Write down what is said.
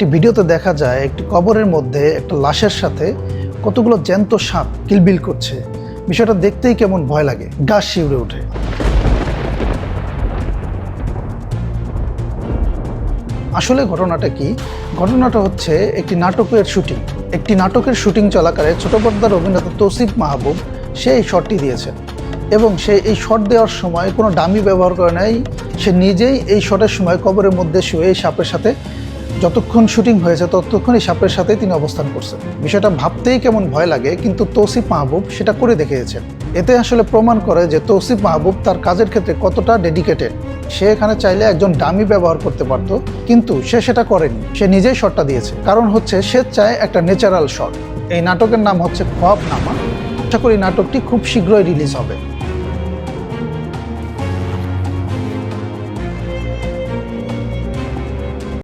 একটি ভিডিওতে দেখা যায় একটি কবরের মধ্যে একটা লাশের সাথে কতগুলো জ্যান্ত সাপ কিলবিল করছে। বিষয়টা দেখতেই কেমন ভয় লাগে গাছ শিউরে ওঠে। আসলে ঘটনাটা কি? ঘটনাটা হচ্ছে একটি নাটকের শুটিং। একটি নাটকের শুটিং চলাকালে ছোট পর্দার অভিনেতা তৌসিফ মাহবুব সে এই শটটি দিয়েছেন এবং সে এই শট দেওয়ার সময় কোনো ডামি ব্যবহার করে নাই। সে নিজেই এই শটের সময় কবরের মধ্যে শুয়ে এই সাপের সাথে যতক্ষণ শুটিং হয়েছে ততক্ষণ এই সাপের সাথে তিনি অবস্থান করছেন। বিষয়টা ভাবতেই কেমন ভয় লাগে, কিন্তু তৌসিফ মাহবুব সেটা করে দেখিয়েছেন। এতে আসলে প্রমাণ করে যে তৌসিফ মাহবুব তার কাজের ক্ষেত্রে কতটা ডেডিকেটেড সে এখানে চাইলে একজন ডামি ব্যবহার করতে পারতো, কিন্তু সে সেটা করেনি। সে নিজেই শটটা দিয়েছে। কারণ হচ্ছে, সে চায় একটা ন্যাচারাল শট এই নাটকের নাম হচ্ছে খোয়াব নামা। আশা করি নাটকটি খুব শীঘ্রই রিলিজ হবে।